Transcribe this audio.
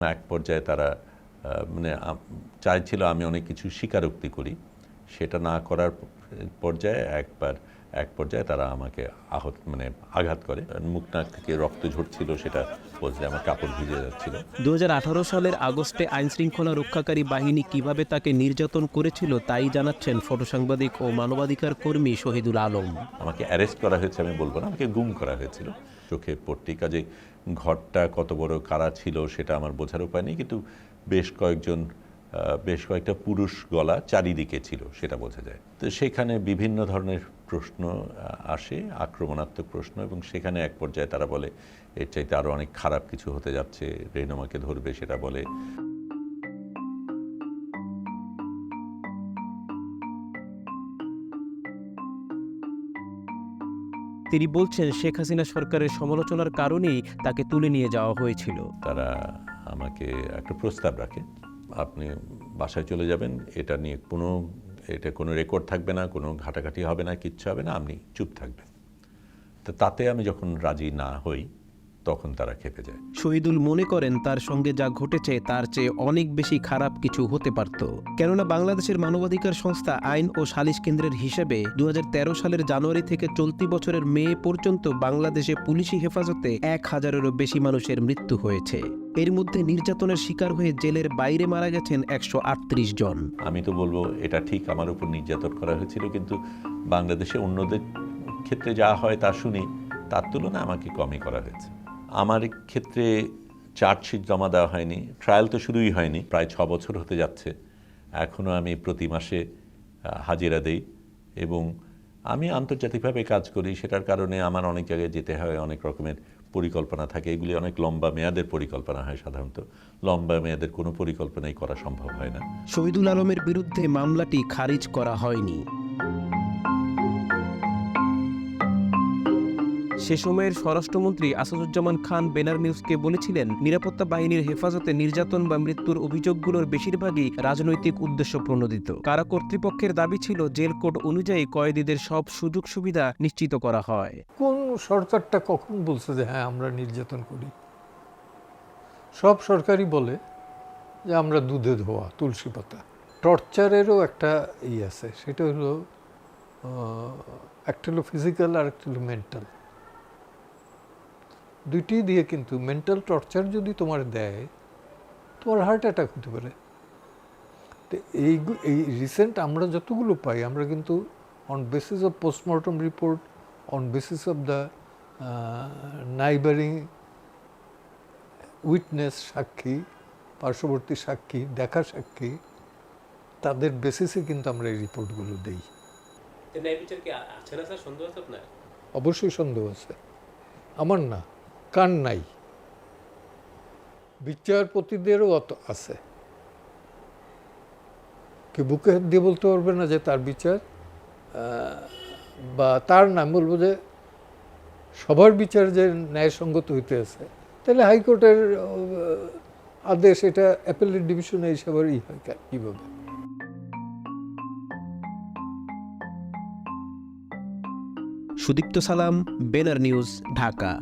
এক পর্যায়ে তারা মানে চাইছিল আমি অনেক কিছু স্বীকারোক্তি করি। সেটা না করার পর্যায়ে একবার এক পর্যায়ে তারা আমাকে আহত মানে আঘাত করে। মুখ নাক থেকে রক্ত ঝরছিল সেটা বলছে আমার কাপড় ভিজে যাচ্ছিল। দু সালের আগস্টে আইনশৃঙ্খলা রক্ষাকারী বাহিনী কীভাবে তাকে নির্যাতন করেছিল তাই জানাচ্ছেন ফটোসাংবাদিক ও মানবাধিকার কর্মী শহীদুল আলম। আমাকে অ্যারেস্ট করা হয়েছে আমি বলব না আমাকে গুম করা হয়েছিল। চোখে পট্টি কাজে ঘরটা কত বড় কারা ছিল সেটা আমার বোঝার উপায় নেই কিন্তু বেশ কয়েকজন বেশ কয়েকটা পুরুষ গলা চারিদিকে ছিল সেটা বোঝা যায়। তো সেখানে বিভিন্ন ধরনের প্রশ্ন আসে আক্রমণাত্মক প্রশ্ন এবং সেখানে এক পর্যায়ে তারা বলে এর চাইতে আরও অনেক খারাপ কিছু হতে যাচ্ছে রেনুমাকে ধরবে সেটা বলে। তিনি বলছেন শেখ হাসিনা সরকারের সমালোচনার কারণেই তাকে তুলে নিয়ে যাওয়া হয়েছিল। তারা আমাকে একটা প্রস্তাব রাখে আপনি বাসায় চলে যাবেন, এটা নিয়ে কোনো, এটা কোনো রেকর্ড থাকবে না, কোনো ঘাটাঘাটি হবে না, কিচ্ছু হবে না, আপনি চুপ থাকবেন। তো তাতে আমি যখন রাজি না হই, তখন তারা খেপে যায়। শহীদুল মনে করেন তার সঙ্গে যা ঘটেছে তার চেয়ে অনেক বেশি খারাপ কিছু হতে পারত। কেননা বাংলাদেশের মানবাধিকার সংস্থা আইন ও সালিশ কেন্দ্রের হিসেবে দু হাজার তেরো সালের জানুয়ারি থেকে চলতি বছরের মে পর্যন্ত বাংলাদেশে পুলিশি হেফাজতে এক হাজারেরও বেশি মানুষের মৃত্যু হয়েছে। এর মধ্যে নির্যাতনের শিকার হয়ে জেলের বাইরে মারা গেছেন একশো আটত্রিশ জন। আমি তো বলব, এটা ঠিক আমার উপর নির্যাতন করা হয়েছিল, কিন্তু বাংলাদেশে অন্যদের ক্ষেত্রে যা হয় তা শুনি তার তুলনায় আমাকে কমই করা হয়েছে। আমার ক্ষেত্রে চার্জশিট জমা দেওয়া হয়নি ট্রায়াল তো শুরুই হয়নি, প্রায় ছ বছর হতে যাচ্ছে। এখনও আমি প্রতি মাসে হাজিরা দেই এবং আমি আন্তর্জাতিকভাবে কাজ করি, সেটার কারণে আমার অনেক জায়গায় যেতে হয়, অনেক রকমের পরিকল্পনা থাকে। এগুলি অনেক লম্বা মেয়াদের পরিকল্পনা হয় সাধারণত। লম্বা মেয়াদের কোনো পরিকল্পনাই করা সম্ভব হয় না। শহীদুল আলমের বিরুদ্ধে মামলাটি খারিজ করা হয়নি। সে সময়ের স্বরাষ্ট্রমন্ত্রী আসাদুজ্জামান খান বেনার নিউজকে বলেছিলেন, নিরাপত্তা বাহিনীর হেফাজতে নির্যাতন বা মৃত্যুর অভিযোগগুলোর বেশিরভাগই রাজনৈতিক উদ্দেশ্য প্রণোদিত। কারা কর্তৃপক্ষের দাবি ছিল, জেল কোড অনুযায়ী কয়েদিদের সব সুযোগ সুবিধা নিশ্চিত করা হয়। কোন সরকারটা কখন বলছে যে হ্যাঁ আমরা নির্যাতন করি সব সরকারই বলে যে, আমরা দুধে ধোয়া, তুলসী পাতা টর্চারেরও একটা ই আছে, সেটা হলো একটা হলো ফিজিক্যাল আর একটা হলো মেন্টাল। দুইটি দিয়ে কিন্তু মেন্টাল টর্চার যদি তোমার দেয় তোমার হার্ট অ্যাটাক হতে পারে। তো এই এই রিসেন্ট আমরা যতগুলো পাই আমরা কিন্তু on basis of postmortem report on basis of the neighbouring witness সাক্ষী পার্শ্ববর্তী সাক্ষী দেখা সাক্ষী তাদের বেসিসে কিন্তু আমরা এই রিপোর্টগুলো দিই। অবশ্যই সন্দেহ আছে। আমার না। কার নাই। বিচারপতিদেরও অত আছে। কি বুকে দিয়ে বলতে পারবে না যে তার বিচার? বা তার নাম বলব যে সবার বিচার যে ন্যায়সঙ্গত হইতে আছে, তাহলে হাইকোর্টের আদেশ এটা অ্যাপেলের ডিভিশনে হিসাবে ই হয় কীভাবে? সুদীপ্ত সালাম, বেনার নিউজ, ঢাকা।